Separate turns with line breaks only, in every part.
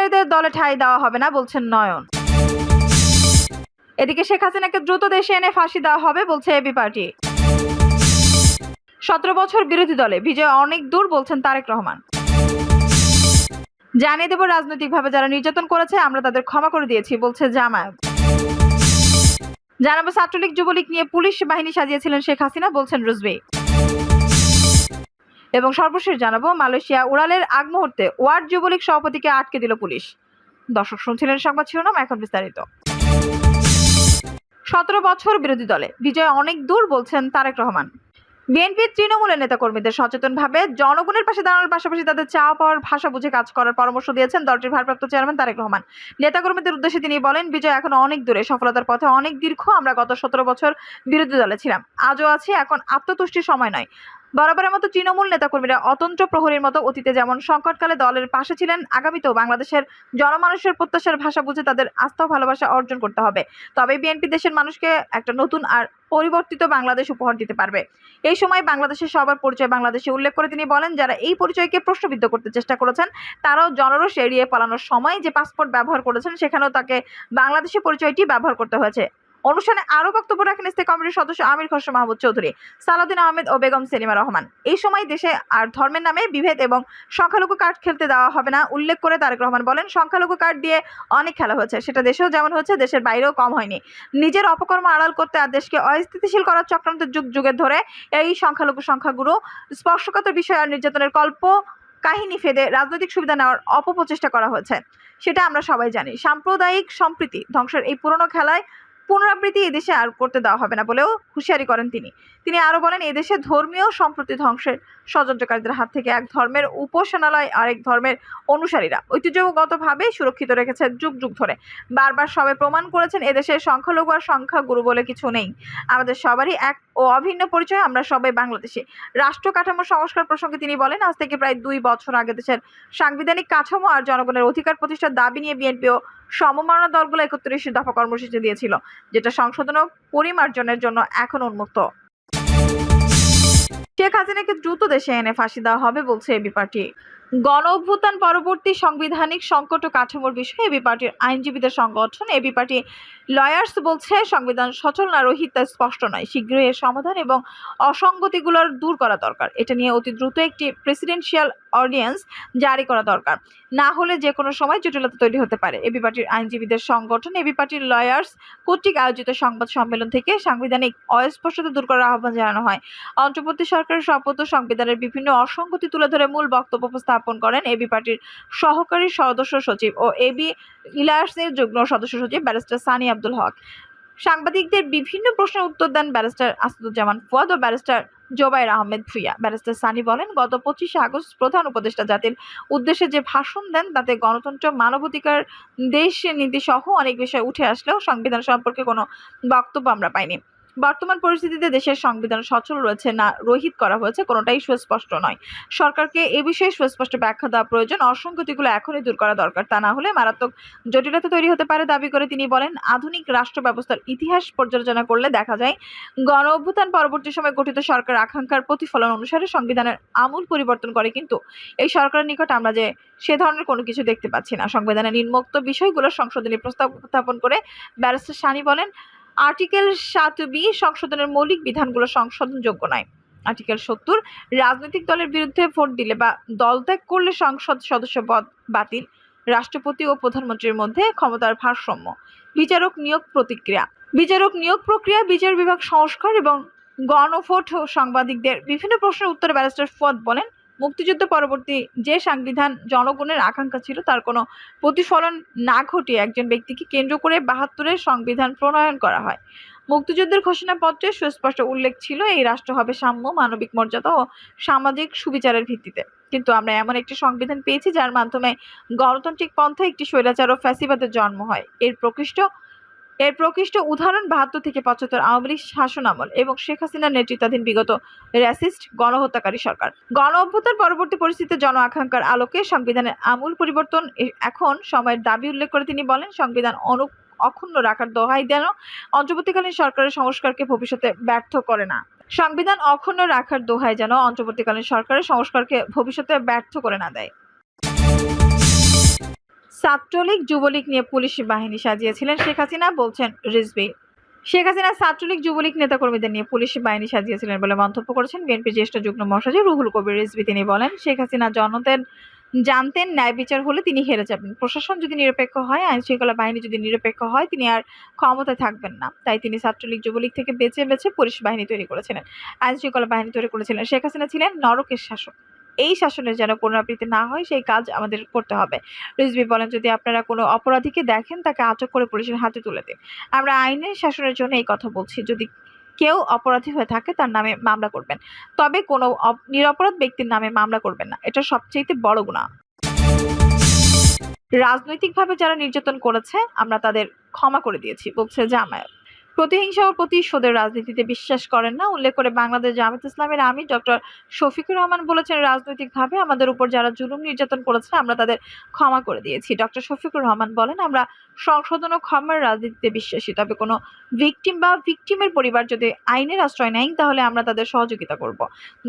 বিপ্লবকারীদের দলে ঠাঁই দেওয়া হবে না, বলছেন নয়ন। এদিকে শেখ হাসিনাকে দ্রুত দেশে এনে ফাঁসি দেওয়া হবে, বলছে এবি পার্টি। সতেরো বছর বিরোধী দলে বিজয় অনেক দূর, বলছেন তারেক রহমান। জানিয়ে দেব রাজনৈতিকভাবে যারা নির্যাতন করেছে, আমরা তাদের ক্ষমা করে দিয়েছি, বলছে জামায়াত। জানাব ছাত্রলীগ, যুবলীগ নিয়ে পুলিশ বাহিনী সাজিয়েছিলেন শেখ হাসিনা, বলছেন রুজবি এবং সর্বশেষ জানাব, মালয়েশিয়া উড়ালের আগ মুহূর্তে ওয়ার্ড যুবলীগ সভাপতিকে আটকে দিল পুলিশ। দর্শক শুনছিলেন সংবাদ শিরোনাম, এখন বিস্তারিত। সতেরো বছর বিরোধী দলে বিজয় অনেক দূর বলছেন তারেক রহমান। বিএনপির তৃণমূলের নেতাকর্মীদের সচেতনভাবে জনগণের পাশে দাঁড়ানোর পাশাপাশি তাদের চাওয়া পাওয়ার ভাষা বুঝে কাজ করার পরামর্শ দিয়েছেন দলটির ভারপ্রাপ্ত চেয়ারম্যান তারেক রহমান। নেতাকর্মীদের উদ্দেশ্যে তিনি বলেন, বিজয় এখন অনেক দূরে, সফলতার পথে অনেক দীর্ঘ, আমরা গত সতেরো বছর বিরোধী দলে ছিলাম। আজও আছি, এখন আত্মতুষ্টির সময় নয়। বরাবরের মতো তৃণমূল নেতাকর্মীরা অতন্ত্র প্রহরীর মতো অতীতে যেমন সংকটকালে দলের পাশে ছিলেন, আগামীতেও বাংলাদেশের জনমানুষের প্রত্যাশার ভাষা বুঝে তাদের আস্থা ভালোবাসা অর্জন করতে হবে। তবে বিএনপি দেশের মানুষকে একটা নতুন আর পরিবর্তিত বাংলাদেশ উপহার দিতে পারবে। এই সময় বাংলাদেশের সবার পরিচয় বাংলাদেশে উল্লেখ করে তিনি বলেন, যারা এই পরিচয়কে প্রশ্নবিদ্ধ করতে চেষ্টা করেছেন, তারাও জনরস এড়িয়ে পালানোর সময় যে পাসপোর্ট ব্যবহার করেছেন, সেখানেও তাকে বাংলাদেশের পরিচয়টি ব্যবহার করতে হয়েছে। অনুষ্ঠানে আরও বক্তব্য রাখেন স্থায়ী কমিটির সদস্য আমির খসরু মাহমুদ চৌধুরী, সালাউদ্দিন আহমেদ ও বেগম সেলিমা রহমান। এই সময় দেশে আর ধর্মের নামে বিভেদ এবং সংখ্যালঘু কার্ড খেলতে দেওয়া হবে না, উল্লেখ করে তারেক রহমান বলেন, সংখ্যালঘু কার্ড দিয়ে অনেক খেলা হয়েছে। সেটা দেশেও যেমন হচ্ছে দেশের বাইরেও কম হয়নি। নিজের অপকর্ম আড়াল করতে আর দেশকে অস্থিতিশীল করার চক্রান্ত যুগ যুগের ধরে এই সংখ্যালঘু সংখ্যাগুরু স্পর্শকাতর বিষয় আর নির্যাতনের কল্প কাহিনী ফেদে রাজনৈতিক সুবিধা নেওয়ার অপপ্রচেষ্টা করা হয়েছে। সেটা আমরা সবাই জানি। সাম্প্রদায়িক সম্প্রীতি ধ্বংসের এই পুরনো খেলায় পুনরাবৃত্তি এদেশে আর করতে দেওয়া হবে না বলেও হুঁশিয়ারি করেন তিনি। তিনি আরও বলেন, এদেশে ধর্মীয় সম্প্রতি ধ্বংসের ষড়যন্ত্রকারীদের হাত থেকে এক ধর্মের উপাসনালয়, আরেক ধর্মের অনুসারীরা। ঐতিহ্যগতভাবে সুরক্ষিত রেখেছে যুগ যুগ ধরে। বারবার সবাই প্রমাণ করেছেন, এদেশে সংখ্যালঘু আর সংখ্যাগুরু বলে কিছু নেই। আমাদের সবারই এক ও অভিন্ন পরিচয়, আমরা সবাই বাংলাদেশি। রাষ্ট্র কাঠামো সংস্কার প্রসঙ্গে তিনি বলেন, আজ থেকে প্রায় দুই বছর আগে দেশের সাংবিধানিক কাঠামো আর জনগণের অধিকার প্রতিষ্ঠার দাবি নিয়ে বিএনপি ও সমমানা দলগুলো একত্রিশ দফা কর্মসূচি দিয়েছিল, যেটা সংশোধন ও পরিমার্জনের জন্য এখন উন্মুক্ত। শেখ হাসিনাকে দ্রুত দেশে এনে ফাঁসি দেওয়া হবে বলছে এবি পার্টি। গণ অভ্যুত্থান পরবর্তী সাংবিধানিক সংকট ও কাঠামোর বিষয়ে এবি পার্টির আইনজীবীদের সংগঠন, এবি পার্টি লয়ার্স বলছে, সংবিধান সচল না রহিত তা স্পষ্ট নয়। শীঘ্রই এর সমাধান এবং অসঙ্গতিগুলোর দূর করা দরকার। এটা নিয়ে অতি দ্রুত একটি প্রেসিডেন্সিয়াল অর্ডিন্যান্স জারি করা দরকার। না হলে যে কোনো সময় জটিলতা তৈরি হতে পারে। এবি পার্টির আইনজীবীদের সংগঠন, এবি পার্টির লয়ার্স কর্তৃক আয়োজিত সংবাদ সম্মেলন থেকে সাংবিধানিক অস্পষ্টতা দূর করার আহ্বান জানানো হয়। অন্তর্বর্তী সরকারের শপথ সংবিধানের বিভিন্ন অসঙ্গতি তুলে ধরে মূল বক্তব্য উপস্থাপন করেন। এবি পার্টির সহকারী সদস্য সচিব ও এবি ইলার্সের যুগ্ম সদস্য সচিব ব্যারিস্টার সানি আব্দুল হক। সাংবাদিকদের বিভিন্ন প্রশ্নের উত্তর দেন ব্যারিস্টার আসাদুজ্জামান ফুয়াদ ও ব্যারিস্টার জোবাইর আহমেদ ভুইয়া। ব্যারিস্টার সানি বলেন, গত পঁচিশে আগস্ট প্রধান উপদেষ্টা জাতির উদ্দেশ্যে যে ভাষণ দেন, তাতে গণতন্ত্র, মানবাধিকার, দেশ নীতি সহ অনেক বিষয় উঠে আসলেও সংবিধান সম্পর্কে কোনো বক্তব্য আমরা পাইনি। বর্তমান পরিস্থিতিতে দেশের সংবিধান সচল রয়েছে না রহিত করা হয়েছে, কোনোটাই সুস্পষ্ট নয়। সরকারকে এ বিষয়ে সুস্পষ্ট ব্যাখ্যা দেওয়া প্রয়োজন। অসংগতিগুলো এখনই দূর করা দরকার, তা না হলে মারাত্মক জটিলতা তৈরি হতে পারে দাবি করে তিনি বলেন, আধুনিক রাষ্ট্র ব্যবস্থার ইতিহাস পর্যালোচনা করলে দেখা যায়, গণ অভ্যুত্থান পরবর্তী সময় গঠিত সরকার আকাঙ্ক্ষার প্রতিফলন অনুসারে সংবিধানের আমূল পরিবর্তন করে। কিন্তু এই সরকারের নিকট আমরা যে সে ধরনের কোনো কিছু দেখতে পাচ্ছি না। সংবিধানের নিম্নোক্ত বিষয়গুলো সংশোধনী প্রস্তাব উত্থাপন করে ব্যারিস্টার সানি বলেন আর্টিকেল সাত বি সংশোধনের মৌলিক বিধানগুলো সংশোধনযোগ্য নয়। আর্টিকেল সত্তর, রাজনৈতিক দলের বিরুদ্ধে ভোট দিলে বা দল ত্যাগ করলে সংসদ সদস্য পদ বাতিল, রাষ্ট্রপতি ও প্রধানমন্ত্রীর মধ্যে ক্ষমতার ভারসাম্য, বিচারক নিয়োগ প্রতিক্রিয়া। বিচারক নিয়োগ প্রক্রিয়া, বিচার বিভাগ সংস্কার এবং গণভোট সাংবাদিকদের বিভিন্ন প্রশ্নের উত্তরে ব্যারিস্টার ফুয়াদ বলেন মুক্তিযুদ্ধ পরবর্তী যে সংবিধান জনগণের আকাঙ্ক্ষা ছিল, তার কোনো প্রতিফলন না ঘটিয়ে একজন ব্যক্তিকে কেন্দ্র করে বাহাত্তরের সংবিধান প্রণয়ন করা হয়। মুক্তিযুদ্ধের ঘোষণাপত্রে সুস্পষ্ট উল্লেখ ছিল, এই রাষ্ট্র হবে সাম্য, মানবিক মর্যাদা ও সামাজিক সুবিচারের ভিত্তিতে। কিন্তু আমরা এমন একটি সংবিধান পেয়েছি, যার মাধ্যমে গণতান্ত্রিক পন্থা একটি স্বৈরাচার ও ফ্যাসিবাদের জন্ম হয়। এর প্রকৃষ্ট এর প্রকৃষ্ট উদাহরণ বাহাত্তর থেকে পঁচাত্তর আওয়ামী লীগ শাসন আমল এবং শেখ হাসিনার নেতৃত্বাধীন বিগত র্যাসিস্ট গণহত্যাকারী সরকার। গণ অভ্যুত্থান পরবর্তী পরিস্থিতিতে জন আকাঙ্ক্ষার আলোকে সংবিধানের আমূল পরিবর্তন এখন সময়ের দাবি উল্লেখ করে তিনি বলেন, সংবিধান অনু অক্ষুণ্ণ রাখার দোহাই দেন অন্তর্বর্তীকালীন সরকারের সংস্কারকে ভবিষ্যতে ব্যর্থ করে না। সংবিধান অক্ষুণ্ণ রাখার দোহাই যেন অন্তর্বর্তীকালীন সরকারের সংস্কারকে ভবিষ্যতে ব্যর্থ করে না দেয়। ছাত্রলীগ যুবলীগ নিয়ে পুলিশ বাহিনী সাজিয়েছিলেন, শেখ হাসিনা বলছেন রিজভি। শেখ হাসিনা ছাত্রলীগ যুবলীগ নেতাকর্মীদের নিয়ে পুলিশ বাহিনী সাজিয়েছিলেন বলে মন্তব্য করেছেন বিএনপির জ্যেষ্ঠ যুগ্ম মহাসচিব রুহুল কবির রিজভি। তিনি বলেন, শেখ হাসিনা জনতেন জানতেন, ন্যায় বিচার হলে তিনি হেরে যাবেন। প্রশাসন যদি নিরপেক্ষ হয় আইন শৃঙ্খলা বাহিনী যদি নিরপেক্ষ হয়, তিনি আর ক্ষমতায় থাকবেন না। তাই তিনি ছাত্রলীগ যুবলীগ থেকে বেছে বেছে পুলিশ বাহিনী তৈরি করেছিলেন। আইন শৃঙ্খলা বাহিনী তৈরি করেছিলেন। শেখ হাসিনা ছিলেন নরকের শাসক। এই শাসনের যেন পুনরাবৃত্তি না হয়, সেই কাজ আমাদের করতে হবে। রিজভি বলেন, যদি আপনারা কোনো অপরাধীকে দেখেন, তাকে আটক করে পুলিশের হাতে তুলে দিন। আমরা আইনের শাসনের জন্য এই কথা বলছি। যদি কেউ অপরাধী হয়ে থাকে, তার নামে মামলা করবেন। তবে কোনো নিরপরাধ ব্যক্তির নামে মামলা করবেন না। এটা সবচেয়ে বড় গুণা রাজনৈতিকভাবে যারা নির্যাতন করেছে, আমরা তাদের ক্ষমা করে দিয়েছি, বলছে জামায়াত। প্রতিহিংসা ও প্রতিশোধের রাজনীতিতে বিশ্বাস করেন না। উল্লেখ করে বাংলাদেশ জামাত ইসলামের আমির ডক্টর শফিকুর রহমান বলেছেন, রাজনৈতিকভাবে আমাদের উপর যারা জুলুম নির্যাতন করেছে, আমরা তাদের ক্ষমা করে দিয়েছি। ডক্টর শফিকুর রহমান বলেন, আমরা সংশোধন ও ক্ষমার রাজনীতিতে বিশ্বাসী। তবে কোনো ভিকটিম বা ভিকটিমের পরিবার যদি আইনের আশ্রয় নেয়, তাহলে আমরা তাদের সহযোগিতা করব।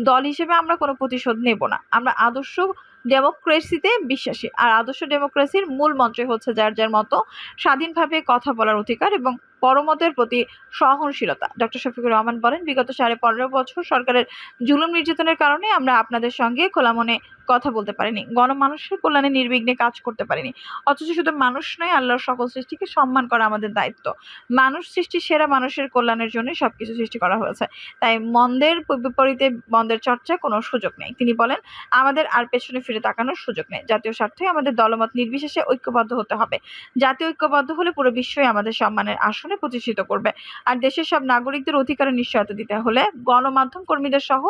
দল হিসেবে আমরা কোনো প্রতিশোধ নেব না। আমরা আদর্শ ডেমোক্রেসিতে বিশ্বাসী। আর আদর্শ ডেমোক্রেসির মূল মন্ত্রই হচ্ছে যার যার মতো স্বাধীনভাবে কথা বলার অধিকার এবং পরমতের প্রতি সহনশীলতা। ডক্টর শফিকুর রহমান বলেন, বিগত সাড়ে পনেরো বছর সরকারের জুলুম নির্যাতনের কারণে আমরা আপনাদের সঙ্গে খোলা মনে কথা বলতে পারিনি। গণমানুষের কল্যাণে নির্বিঘ্নে কাজ করতে পারিনি। অথচ শুধু মানুষ নয়, আল্লাহর সকল সৃষ্টিকে সম্মান করা আমাদের দায়িত্ব। মানুষ সৃষ্টি সেরা মানুষের কল্যাণের জন্য সবকিছু সৃষ্টি করা হয়েছে। তাই মন্দের বিপরীতে মন্দের চর্চা কোনো সুযোগ নেই। তিনি বলেন, আমাদের আর পেছনে ফিরে তাকানোর সুযোগ নেই। জাতীয় স্বার্থে আমাদের দলমত নির্বিশেষে ঐক্যবদ্ধ হতে হবে। জাতীয় ঐক্যবদ্ধ হলে পুরো বিশ্বই আমাদের সম্মানের আসনে প্রতিষ্ঠিত করবে। আর দেশের সব নাগরিকদের অধিকারের নিশ্চয়তা দিতে হলে গণমাধ্যম কর্মীদের সহ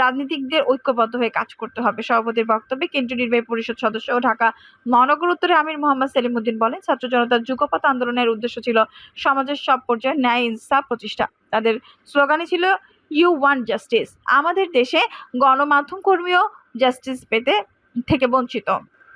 রাজনীতিকদের ঐক্যবদ্ধ হয়ে কাজ করতে হবে। সভাপতির বক্তব্যে কেন্দ্রীয় নির্বাহী পরিষদ সদস্য ও ঢাকা মহানগর উত্তরে আমির মোহাম্মদ সেলিমউদ্দিন বলেন, ছাত্র জনতার যুগপৎ আন্দোলনের উদ্দেশ্য ছিল সমাজের সব পর্যায়ে ন্যায়, ইনসাফ, প্রতিষ্ঠা। তাদের স্লোগানই ছিল ইউ ওয়ান জাস্টিস আমাদের দেশে গণমাধ্যম কর্মীও জাস্টিস পেতে থেকে বঞ্চিত।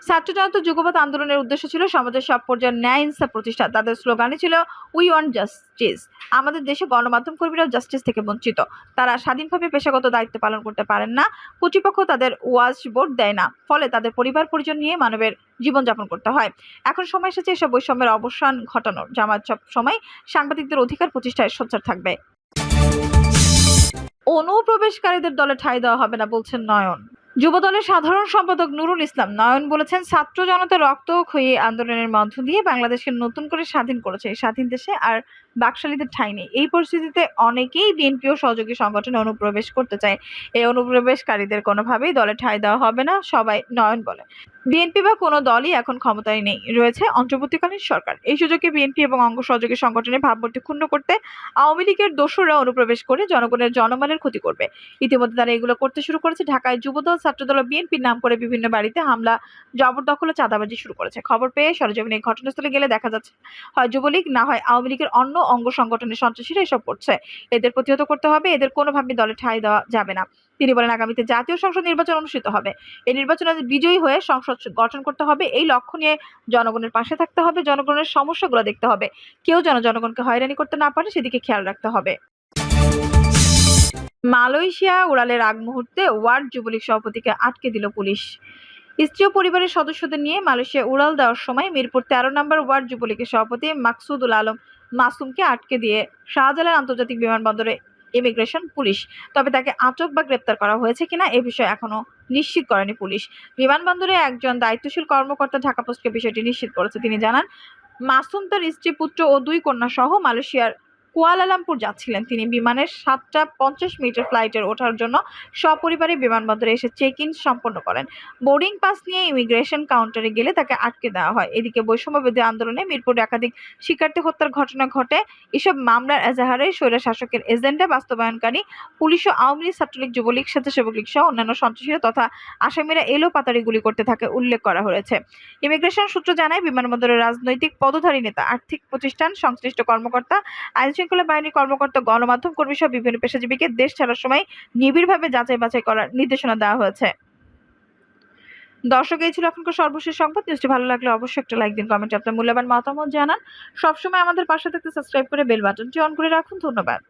ছাত্র জনতা যুগপৎ আন্দোলনের উদ্দেশ্য ছিল সমাজের সব পর্যায়ে ন্যায় ইনসাফ প্রতিষ্ঠা। তাদের স্লোগানই ছিল উই ওয়ান্ট জাস্টিস আমাদের দেশে গণমাধ্যম কর্মীরাও জাস্টিস থেকে বঞ্চিত। তারা স্বাধীনভাবে পেশাগত দায়িত্ব পালন করতে পারেন না, কর্তৃপক্ষ তাদের ওয়াজ বোর্ড দেয় না, ফলে তাদের পরিবার পরিজন নিয়ে মানবের জীবনযাপন করতে হয়। এখন সময় এসেছে এসব বৈষম্যের অবসান ঘটানোর। জামাত সব সময় সাংবাদিকদের অধিকার প্রতিষ্ঠায় সোচ্চার থাকবে। অনুপ্রবেশকারীদের দলে ঠাঁই দেওয়া হবে না বলছেন নয়ন। যুবদলের সাধারণ সম্পাদক নুরুল ইসলাম নয়ন বলেছেন, ছাত্র জনতা রক্ত ক্ষয়ী আন্দোলনের মধ্য দিয়ে বাংলাদেশকে নতুন করে স্বাধীন করেছে এই স্বাধীন দেশে আর বাকশালীদের ঠাঁই নেই। এই পরিস্থিতিতে অনেকেই বিএনপি ও সহযোগী সংগঠনে অনুপ্রবেশ করতে চায়। এই অনুপ্রবেশকারীদের কোনোভাবেই দলে ঠাঁই দেওয়া হবে না, সবাই নয়ন বলে। বিএনপি বা কোনো দলই এখন ক্ষমতায় নেই। রয়েছে অন্তর্বর্তীকালীন সরকার। এই সুযোগে বিএনপি এবং অঙ্গ সহযোগী সংগঠনের ভাবমূর্তি ক্ষুণ্ণ করতে আওয়ামী লীগের দোষরা অনুপ্রবেশ করে জনগণের জনমালের ক্ষতি করবে। ইতিমধ্যে তারা এগুলো করতে শুরু করেছে। ঢাকায় যুবদল, ছাত্রদল ও বিএনপির নাম করে বিভিন্ন বাড়িতে হামলা, জবরদখল ও চাঁদাবাজি শুরু করেছে। খবর পেয়ে সরজমিনে ঘটনাস্থলে গেলে দেখা যাচ্ছে, হয় যুবলীগ, না হয় আওয়ামী লীগের অন্য অঙ্গ সংগঠনের সন্ত্রাসীরা এসব করছে। এদের প্রতিহত করতে হবে, এদের কোনোভাবে দলে ঠাঁই দেওয়া যাবে না। তিনি বলেন, আগামীতে জাতীয় সংসদ নির্বাচন অনুষ্ঠিত হবে। এই নির্বাচনে বিজয়ী হয়ে সংসদ গঠন করতে হবে। এই লক্ষ্য নিয়ে জনগণের পাশে থাকতে হবে, জনগণের সমস্যাগুলো দেখতে হবে। কেউ যেন জনগণকে হয়রানি করতে না পারে, সেদিকে খেয়াল রাখতে হবে। মালয়েশিয়া উড়ালের আগ মুহূর্তে ওয়ার্ড যুবলীগ সভাপতিকে আটকে দিল পুলিশ। স্ত্রী ও পরিবারের সদস্যদের নিয়ে মালয়েশিয়া উড়াল দেওয়ার সময় মিরপুর তেরো নম্বর ওয়ার্ড যুবলীগের সভাপতি মাকসুদুল আলম মাসুমকে আটকে দিয়ে শাহজালাল আন্তর্জাতিক বিমানবন্দরে ইমিগ্রেশন পুলিশ। তবে তাকে আটক বা গ্রেপ্তার করা হয়েছে কিনা এ বিষয়ে এখনও নিশ্চিত করেনি পুলিশ। বিমানবন্দরে একজন দায়িত্বশীল কর্মকর্তা ঢাকা পোস্টকে বিষয়টি নিশ্চিত করেছে। তিনি জানান, মাসুম তার স্ত্রী, পুত্র ও দুই কন্যা সহ মালয়েশিয়ার কুয়ালালামপুর যাচ্ছিলেন তিনি। বিমানের সাতটা পঞ্চাশ মিনিটের ফ্লাইটের ওঠার জন্য সপরিবারে বিমানবন্দরে এসে চেক ইন সম্পন্ন করেন। বোর্ডিং পাস নিয়ে ইমিগ্রেশন কাউন্টারে গেলে তাকে আটকে দেওয়া হয়। এদিকে বৈষম্যবিরোধী আন্দোলনে মিরপুরে একাধিক শিক্ষার্থী হত্যার ঘটনা ঘটে। এসব মামলার এজাহারে স্বৈরা শাসকের এজেন্ডা বাস্তবায়নকারী পুলিশ ও আওয়ামী লীগ, ছাত্রলীগ, যুবলীগ, স্বেচ্ছাসেবক লীগ সহ অন্যান্য সন্ত্রাসীরা তথা আসামিরা এলো পাতারি গুলি করতে থাকে উল্লেখ করা হয়েছে। ইমিগ্রেশন সূত্র জানায়, বিমানবন্দরের রাজনৈতিক পদধারী নেতা, আর্থিক প্রতিষ্ঠান সংশ্লিষ্ট কর্মকর্তা আইন শৃঙ্খলা বাহিনীর কর্মকর্তা, গণমাধ্যম কর্মী সহ বিভিন্ন পেশাজীবীকে দেশ ছাড়ার সময় নিবিড়ভাবে যাচাই বাছাই করার নির্দেশনা দেওয়া হয়েছে। দর্শক, এই ছিল এখনকার সর্বশেষ সংবাদ। নিউজটি ভালো লাগলে অবশ্যই একটা লাইক দিন, কমেন্টে আপনার মূল্যবান মতামত জানান। সবসময় আমাদের পাশে থাকতে সাবস্ক্রাইব করে বেল বাটনটি অন করে রাখুন। ধন্যবাদ।